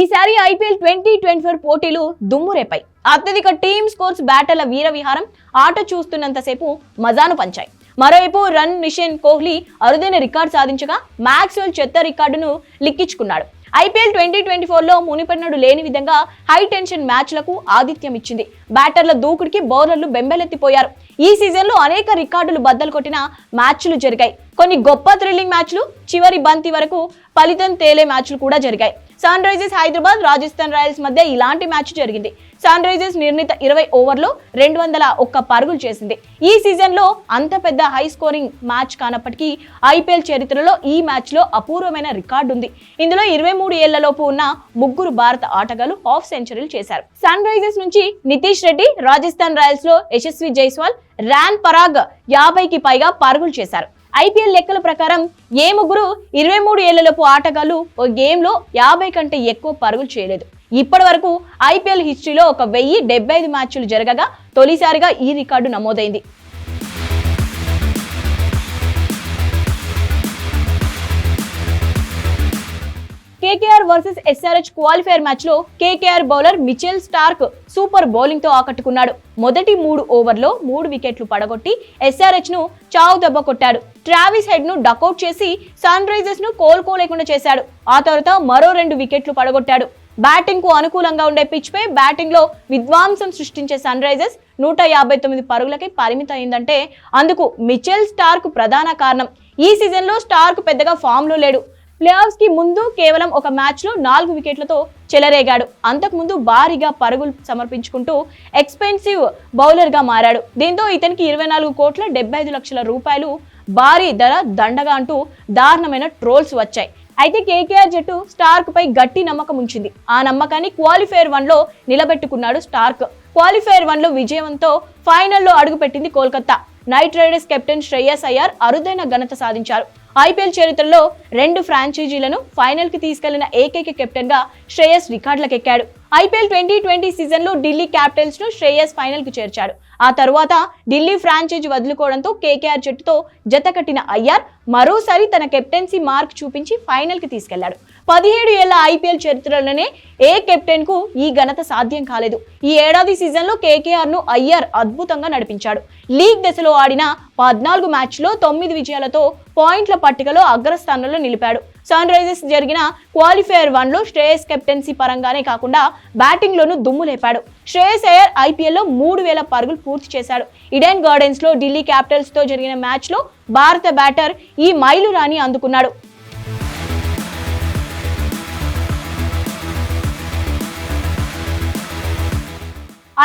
ఈసారి IPL twenty twenty four పోటీలు దుమ్మురేపాయి అత్యధిక టీమ్ స్కోర్స్ బ్యాటర్ల వీర విహారం ఆట చూస్తున్నంతసేపు మజాను పంచాయి. మరోవైపు రన్ మిషన్ కోహ్లీ అరుదైన రికార్డు సాధించగా మ్యాక్స్వెల్ చెత్త రికార్డును లిక్కించుకున్నాడు. ఐపీఎల్ ట్వంటీ ట్వంటీ ఫోర్లో మునిపన్నడు లేని విధంగా హై టెన్షన్ మ్యాచ్లకు ఆతిథ్యం ఇచ్చింది. బ్యాటర్ల దూకుడికి బౌలర్లు బెంబెలెత్తిపోయారు. ఈ సీజన్లో అనేక రికార్డులు బద్దలు కొట్టిన మ్యాచ్లు జరిగాయి. కొన్ని గొప్ప థ్రిల్లింగ్ మ్యాచ్లు చివరి బంతి వరకు ఫలితం తేలే మ్యాచ్లు కూడా జరిగాయి. Sun Risers Hyderabad Rajasthan Royals మధ్య ఇలాంటి మ్యాచ్ జరిగింది. సన్ రైజర్స్ నిర్ణీత ఇరవై ఓవర్లో రెండు వందల ఒక్క పరుగులు చేసింది. ఈ సీజన్లో అంత పెద్ద హై స్కోరింగ్ మ్యాచ్ కానప్పటికీ ఐపీఎల్ చరిత్రలో ఈ మ్యాచ్లో అపూర్వమైన రికార్డు ఉంది. ఇందులో ఇరవై మూడు ఏళ్ళలోపు ఉన్న ముగ్గురు భారత ఆటగాళ్ళు హాఫ్ సెంచరీలు చేశారు. సన్ రైజర్స్ నుంచి నితీష్ రెడ్డి రాజస్థాన్ రాయల్స్లో యశస్వి జైస్వాల్ రాన్ పరాగ్ యాభైకి పైగా పరుగులు చేశారు. ఐపీఎల్ లెక్కల ప్రకారం ఏ ముగ్గురు ఇరవై మూడు ఏళ్ళలోపు ఆటగాళ్ళు ఓ గేమ్లో యాభై కంటే ఎక్కువ పరుగులు చేయలేదు. ఇప్పటి వరకు ఐపీఎల్ హిస్టరీలో ఒక వెయ్యి డెబ్బై ఐదు మ్యాచ్లు జరగగా తొలిసారిగా ఈ రికార్డు నమోదైంది. కేకేఆర్ వర్సెస్ ఎస్ఆర్హెచ్ క్వాలిఫైర్ మ్యాచ్లో KKR bowler Mitchell Starc super బౌలింగ్తో ఆకట్టుకున్నాడు. మొదటి మూడు ఓవర్లో మూడు వికెట్లు పడగొట్టి ఎస్ఆర్హెచ్ను చావు దెబ్బ కొట్టాడు. ట్రావిస్ హెడ్ను డకౌట్ చేసి సన్ రైజర్స్ను కోలుకోలేకుండా చేశాడు. ఆ తర్వాత మరో రెండు వికెట్లు పడగొట్టాడు. బ్యాటింగ్కు అనుకూలంగా ఉండే పిచ్ పై బ్యాటింగ్లో విధ్వంసం సృష్టించే సన్ రైజర్స్ నూట యాభై తొమ్మిది పరుగులకి పరిమితం అయిందంటే అందుకు మిచెల్ స్టార్క్ ప్రధాన కారణం. ఈ సీజన్లో స్టార్క్ పెద్దగా ఫామ్లో లేడు. ప్లేఆఫ్స్కి ముందు కేవలం ఒక మ్యాచ్లో నాలుగు వికెట్లతో చెలరేగాడు. అంతకుముందు భారీగా పరుగులు సమర్పించుకుంటూ ఎక్స్పెన్సివ్ బౌలర్గా మారాడు. దీంతో ఇతనికి ఇరవై నాలుగు కోట్ల డెబ్బై ఐదు లక్షల రూపాయలు భారీ ధర దండగా అంటూ దారుణమైన ట్రోల్స్ వచ్చాయి. అయితే కేకేఆర్ జట్టు స్టార్క్ పై గట్టి నమ్మకం ఉంచింది. ఆ నమ్మకాన్ని క్వాలిఫైర్ వన్లో నిలబెట్టుకున్నాడు స్టార్క్. క్వాలిఫైర్ వన్లో విజయంతో ఫైనల్లో అడుగుపెట్టింది Kolkata knight riders captain Shreyas Iyer అరుదైన ఘనత సాధించారు. ఐపీఎల్ చరిత్రలో రెండు ఫ్రాంచైజీలను ఫైనల్కి తీసుకెళ్ళిన ఏకైక కెప్టెన్గా శ్రేయస్ రికార్డులకెక్కాడు. ఐపీఎల్ ట్వంటీ ట్వంటీ సీజన్లో ఢిల్లీ క్యాపిటల్స్ను శ్రేయస్ ఫైనల్కు చేర్చాడు. ఆ తరువాత ఢిల్లీ ఫ్రాంచైజ్ వదులుకోవడంతో కేకేఆర్ జట్టుతో జత కట్టిన అయ్యార్ మరోసారి తన కెప్టెన్సీ మార్క్ చూపించి ఫైనల్కి తీసుకెళ్ళాడు. పదిహేడు ఏళ్ళ ఐపీఎల్ చరిత్రలోనే ఏ కెప్టెన్కు ఈ ఘనత సాధ్యం కాలేదు. ఈ ఏడాది సీజన్లో కేకేఆర్ను అయ్యార్ అద్భుతంగా నడిపించాడు. లీగ్ దశలో ఆడిన పద్నాలుగు మ్యాచ్లో తొమ్మిది విజయాలతో పాయింట్ల పట్టికలో అగ్రస్థానంలో నిలిపాడు. సన్ రైజర్స్ జరిగిన క్వాలిఫైయర్ వన్లో శ్రేయస్ కెప్టెన్సీ పరంగానే కాకుండా బ్యాటింగ్లోనూ దుమ్ము లేపాడు. శ్రేయస్ అయ్యర్ ఐపీఎల్లో మూడు వేల పరుగులు పూర్తి చేశాడు. ఇడెన్ గార్డెన్స్లో ఢిల్లీ క్యాపిటల్స్తో జరిగిన మ్యాచ్లో భారత బ్యాటర్ ఈ మైలురాని అందుకున్నాడు.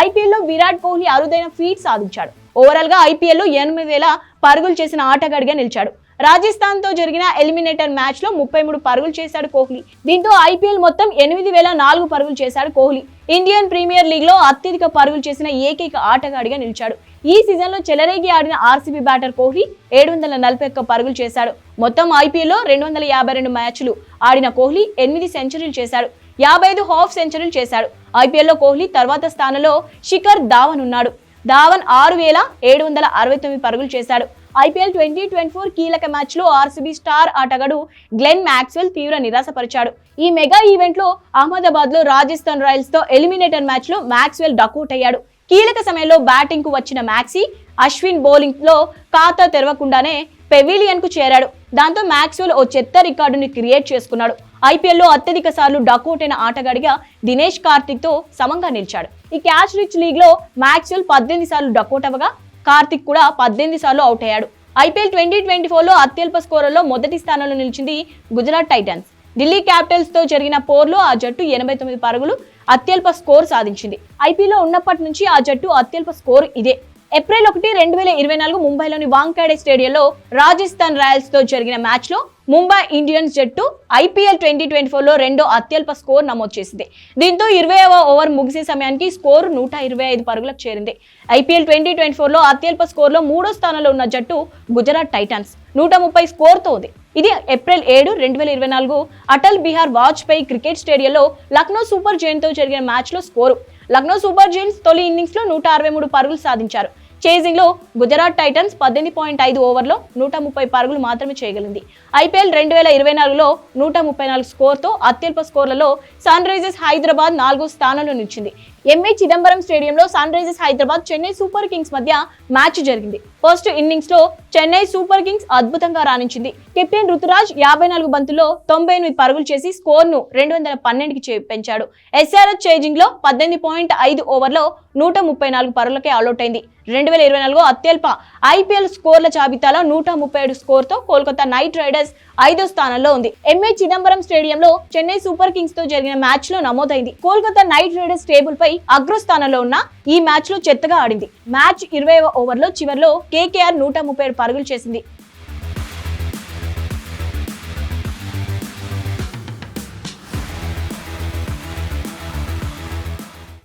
ఐపీఎల్లో విరాట్ కోహ్లీ అరుదైన ఫీట్ సాధించాడు. ఓవరాల్గా ఐపీఎల్లో ఎనిమిది వేల పరుగులు చేసిన ఆటగాడిగా నిలిచాడు. రాజస్థాన్తో జరిగిన ఎలిమినేటర్ మ్యాచ్లో ముప్పై మూడు పరుగులు చేశాడు కోహ్లీ. దీంతో ఐపీఎల్ మొత్తం ఎనిమిది వేల నాలుగు పరుగులు చేశాడు కోహ్లీ. ఇండియన్ ప్రీమియర్ లీగ్లో అత్యధిక పరుగులు చేసిన ఏకైక ఆటగాడిగా నిలిచాడు. ఈ సీజన్లో చెలరేగి ఆడిన ఆర్సీబీ బ్యాటర్ కోహ్లీ ఏడు వందల నలభై ఒక్క పరుగులు చేశాడు. మొత్తం ఐపీఎల్లో రెండు వందల యాభై రెండు మ్యాచ్లు ఆడిన కోహ్లీ ఎనిమిది సెంచరీలు చేశాడు. యాభై ఐదు హాఫ్ సెంచరీలు చేశాడు. ఐపీఎల్లో కోహ్లీ తర్వాత స్థానంలో శిఖర్ ధావన్ ఉన్నాడు. ధావన్ ఆరు వేల ఏడు వందల అరవై తొమ్మిది పరుగులు చేశాడు. ఐపీఎల్ ట్వంటీ ట్వంటీ ఫోర్ కీలక మ్యాచ్లో ఆర్సీబీ స్టార్ ఆటగాడు గ్లెన్ మ్యాక్స్వెల్ తీవ్ర నిరాశపరిచాడు. ఈ మెగా ఈవెంట్లో అహ్మదాబాద్లో రాజస్థాన్ రాయల్స్తో ఎలిమినేటర్ మ్యాచ్లో మ్యాక్స్వెల్ డకౌట్ అయ్యాడు. కీలక సమయంలో బ్యాటింగ్కు వచ్చిన మ్యాక్సీ అశ్విన్ బౌలింగ్లో ఖాతా తెరవకుండానే పెవిలియన్కు చేరాడు. దాంతో మ్యాక్స్వెల్ ఓ చెత్త రికార్డుని క్రియేట్ చేసుకున్నాడు. ఐపీఎల్లో అత్యధిక సార్లు డకౌట్ అయిన ఆటగాడిగా దినేష్ కార్తిక్తో సమంగా నిలిచాడు. ఈ క్యాచ్ రిచ్ లీగ్లో మ్యాక్స్వెల్ పద్దెనిమిది సార్లు డకౌట్ అవ్వగా కార్తిక్ కూడా పద్దెనిమిది సార్లు అవుట్ అయ్యాడు. ఐపీఎల్ ట్వంటీ ట్వంటీ ఫోర్లో అత్యల్ప స్కోర్లలో మొదటి స్థానంలో నిలిచింది గుజరాత్ టైటన్స్. ఢిల్లీ క్యాపిటల్స్తో జరిగిన పోర్లో ఆ జట్టు ఎనభై తొమ్మిది పరుగులు అత్యల్ప స్కోర్ సాధించింది. ఐపీఎల్లో ఉన్నప్పటి నుంచి ఆ జట్టు అత్యల్ప స్కోర్ ఇదే. ఏప్రిల్ ఒకటి రెండు వేల ఇరవై నాలుగు ముంబైలోని వాంకాడే స్టేడియంలో రాజస్థాన్ రాయల్స్తో జరిగిన మ్యాచ్లో ముంబై ఇండియన్స్ జట్టు ఐపీఎల్ ట్వంటీ ట్వంటీ ఫోర్లో రెండో అత్యల్ప స్కోర్ నమోదు చేసింది. దీంతో ఇరవైవ ఓవర్ ముగిసే సమయానికి స్కోర్ నూట ఇరవై ఐదు పరుగులకు చేరింది. ఐపీఎల్ ట్వంటీ ట్వంటీ ఫోర్లో అత్యల్ప స్కోర్లో మూడో స్థానంలో ఉన్న జట్టు గుజరాత్ టైటన్స్. నూట ముప్పై స్కోర్తో ఉంది. ఇది ఏప్రిల్ ఏడు రెండు వేల ఇరవై నాలుగు అటల్ బిహార్ వాజ్పేయి క్రికెట్ స్టేడియంలో లక్నో సూపర్ జైన్తో జరిగిన మ్యాచ్లో స్కోరు. లక్నో సూపర్ జైన్స్ తొలి ఇన్నింగ్స్లో నూట అరవై మూడు పరుగులు సాధించారు. చేజింగ్లో గుజరాత్ టైటన్స్ పద్దెనిమిది పాయింట్ ఐదు ఓవర్లో నూట ముప్పై పరుగులు మాత్రమే చేయగలిగింది ఐపీఎల్ రెండు వేల ఇరవై నాలుగులో నూట ముప్పై నాలుగు స్కోర్తో అత్యల్ప స్కోర్లలో సన్ రైజర్స్ హైదరాబాద్ నాలుగో స్థానంలో నిలిచింది. ఎంఏ చిదంబరం స్టేడియంలో sun risers Hyderabad Chennai super kings మధ్య మ్యాచ్ జరిగింది. ఫస్ట్ ఇన్నింగ్స్లో చెన్నై సూపర్ కింగ్స్ అద్భుతంగా రాణించింది. కెప్టెన్ రుతురాజ్ యాభై నాలుగు బంతుల్లో తొంభై ఎనిమిది పరుగులు చేసి స్కోర్ను రెండు వందల పన్నెండుకి చే- పెంచాడు. ఎస్ఆర్ఎస్ చేజింగ్లో పద్దెనిమిది పాయింట్ ఐదు ఓవర్లో నూట ముప్పై నాలుగు పరులకే అవుట్ అయింది రెండు వేల ఇరవై నాలుగు అత్యల్ప ఐపీఎల్ స్కోర్ల జాబితాలో నూట ముప్పై ఏడు స్కోర్తో కోల్కతా నైట్ రైడర్స్ ఐదో స్థానంలో ఉంది. ఎంఏ చిదంబరం స్టేడియంలో చెన్నై సూపర్ కింగ్స్తో జరిగిన మ్యాచ్లో నమోదైంది. కోల్కతా నైట్ రైడర్స్ టేబుల్ పై అగ్రస్థానంలో ఉన్న ఈ మ్యాచ్లో చెత్తగా ఆడింది. మ్యాచ్ ఇరవై ఓవర్లో చివరిలో కేకేఆర్ నూట ముప్పై ఏడు పరుగులు చేసింది.